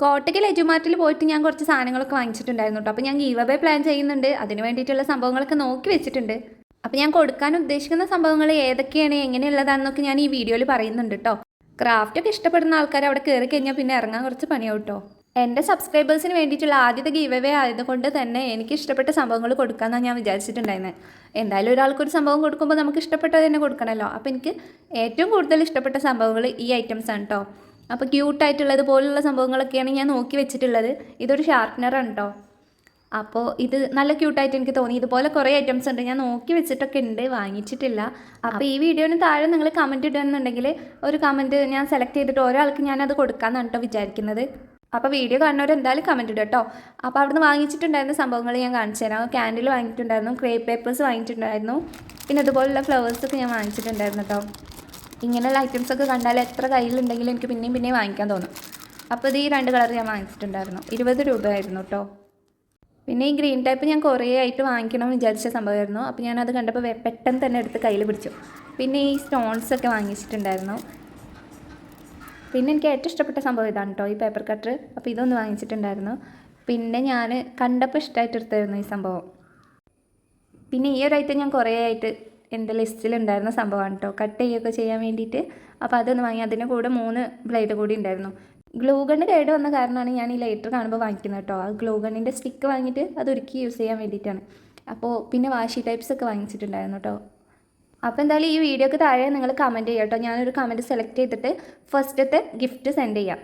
കോട്ടയ്ക്കൽ എജുമാർട്ടിൽ പോയിട്ട് ഞാൻ കുറച്ച് സാധനങ്ങളൊക്കെ വാങ്ങിച്ചിട്ടുണ്ടായിരുന്നു കേട്ടോ. അപ്പോൾ ഞാൻ ഗീവ് അവേ പ്ലാൻ ചെയ്യുന്നുണ്ട്. അതിന് വേണ്ടിയിട്ടുള്ള സംഭവങ്ങളൊക്കെ നോക്കി വെച്ചിട്ടുണ്ട്. അപ്പോൾ ഞാൻ കൊടുക്കാൻ ഉദ്ദേശിക്കുന്ന സംഭവങ്ങൾ ഏതൊക്കെയാണ് എങ്ങനെയുള്ളതാണെന്നൊക്കെ ഞാൻ ഈ വീഡിയോയിൽ പറയുന്നുണ്ട് കേട്ടോ. ക്രാഫ്റ്റ് ഒക്കെ ഇഷ്ടപ്പെടുന്ന ആൾക്കാർ അവിടെ കയറി കഴിഞ്ഞാൽ പിന്നെ ഇറങ്ങാൻ കുറച്ച് പണിയാവും കേട്ടോ. എന്റെ സബ്സ്ക്രൈബേഴ്സിന് വേണ്ടിയിട്ടുള്ള ആദ്യത്തെ ഗീവ് അവേ ആയതുകൊണ്ട് തന്നെ എനിക്ക് ഇഷ്ടപ്പെട്ട സംഭവങ്ങൾ കൊടുക്കാമെന്നാണ് ഞാൻ വിചാരിച്ചിട്ടുണ്ടായിരുന്നത് എന്തായാലും ഒരാൾക്കൊരു സംഭവം കൊടുക്കുമ്പോൾ നമുക്ക് ഇഷ്ടപ്പെട്ടത് തന്നെ കൊടുക്കണമല്ലോ അപ്പോൾ എനിക്ക് ഏറ്റവും കൂടുതൽ ഇഷ്ടപ്പെട്ട സംഭവങ്ങൾ ഈ ഐറ്റംസ് ആണ് കേട്ടോ. അപ്പോൾ ക്യൂട്ടായിട്ടുള്ളത് പോലുള്ള സംഭവങ്ങളൊക്കെയാണ് ഞാൻ നോക്കി വെച്ചിട്ടുള്ളത്. ഇതൊരു ഷാർപ്പ്നറാണ് കേട്ടോ അപ്പോൾ ഇത് നല്ല ക്യൂട്ടായിട്ട് എനിക്ക് തോന്നി. ഇതുപോലെ കുറേ ഐറ്റംസ് ഉണ്ട്. ഞാൻ നോക്കി വെച്ചിട്ടൊക്കെ ഉണ്ട്. വാങ്ങിച്ചിട്ടില്ല. അപ്പോൾ ഈ വീഡിയോന് താഴെ നിങ്ങൾ കമന്റ് ഇടുന്നുണ്ടെങ്കിൽ ഒരു കമന്റ് ഞാൻ സെലക്ട് ചെയ്തിട്ട് ഒരാൾക്ക് ഞാനത് കൊടുക്കാമെന്നാണ് കേട്ടോ വിചാരിക്കുന്നത്. അപ്പോൾ വീഡിയോ കാണുന്നവർ എന്തായാലും കമന്റ് ഇടും കേട്ടോ അപ്പോൾ അവിടുന്ന് വാങ്ങിച്ചിട്ടുണ്ടായിരുന്ന സംഭവങ്ങൾ ഞാൻ കാണിച്ചു തരാം. ക്യാൻഡിൽ വാങ്ങിയിട്ടുണ്ടായിരുന്നു ക്രേ പേപ്പേഴ്സ് വാങ്ങിയിട്ടുണ്ടായിരുന്നു. പിന്നെ അതുപോലുള്ള ഫ്ലവേഴ്സൊക്കെ ഞാൻ വാങ്ങിച്ചിട്ടുണ്ടായിരുന്നു കേട്ടോ ഇങ്ങനെയുള്ള ഐറ്റംസ് ഒക്കെ കണ്ടാൽ എത്ര കയ്യിലുണ്ടെങ്കിലും എനിക്ക് പിന്നെയും പിന്നെയും വാങ്ങിക്കാൻ തോന്നും. അപ്പോൾ ഇത് ഈ രണ്ട് കളർ ഞാൻ വാങ്ങിച്ചിട്ടുണ്ടായിരുന്നു. ഇരുപത് രൂപയായിരുന്നു കേട്ടോ പിന്നെ ഈ ഗ്രീൻ ടൈപ്പ് ഞാൻ കുറേ ആയിട്ട് വാങ്ങിക്കണം എന്ന് വിചാരിച്ച സംഭവമായിരുന്നു. അപ്പോൾ ഞാൻ അത് കണ്ടപ്പോൾ പെട്ടെന്ന് തന്നെ എടുത്ത് കയ്യിൽ പിടിച്ചു. പിന്നെ ഈ സ്റ്റോൺസ് ഒക്കെ വാങ്ങിച്ചിട്ടുണ്ടായിരുന്നു. പിന്നെ എനിക്ക് ഏറ്റവും ഇഷ്ടപ്പെട്ട സംഭവം ഇതാണ് കേട്ടോ ഈ പേപ്പർ കട്ടർ അപ്പോൾ ഇതൊന്ന് വാങ്ങിച്ചിട്ടുണ്ടായിരുന്നു. പിന്നെ ഞാൻ കണ്ടപ്പോൾ ഇഷ്ടമായിട്ട് എടുത്തായിരുന്നു ഈ സംഭവം. പിന്നെ ഈ ഒരു ഐറ്റം ഞാൻ കുറേ ആയിട്ട് എന്റെ ലിസ്റ്റിലുണ്ടായിരുന്ന സംഭവമാണ് കേട്ടോ കട്ട് ചെയ്യുകയൊക്കെ ചെയ്യാൻ വേണ്ടിയിട്ട്. അപ്പോൾ അതൊന്ന് വാങ്ങി. അതിന്റെ കൂടെ മൂന്ന് ബ്ലേഡ് കൂടി ഉണ്ടായിരുന്നു. ഗ്ലൂ ഗണ്ണ് കേട് വന്ന കാരണമാണ് ഞാൻ ഈ ലൈറ്റർ കാണുമ്പോൾ വാങ്ങിക്കുന്നത് കേട്ടോ ആ ഗ്ലൂ ഗണ്ണിന്റെ സ്റ്റിക്ക് വാങ്ങിയിട്ട് അത് ഒരുക്കി യൂസ് ചെയ്യാൻ വേണ്ടിയിട്ടാണ്. അപ്പോൾ പിന്നെ വാഷി ടൈപ്സ് ഒക്കെ വാങ്ങിച്ചിട്ടുണ്ടായിരുന്നു കേട്ടോ അപ്പോൾ എന്തായാലും ഈ വീഡിയോക്ക് താഴെ നിങ്ങൾ കമന്റ് ചെയ്യാം കേട്ടോ ഞാനൊരു കമന്റ് സെലക്ട് ചെയ്തിട്ട് ഫസ്റ്റത്തെ ഗിഫ്റ്റ് സെൻഡ് ചെയ്യാം.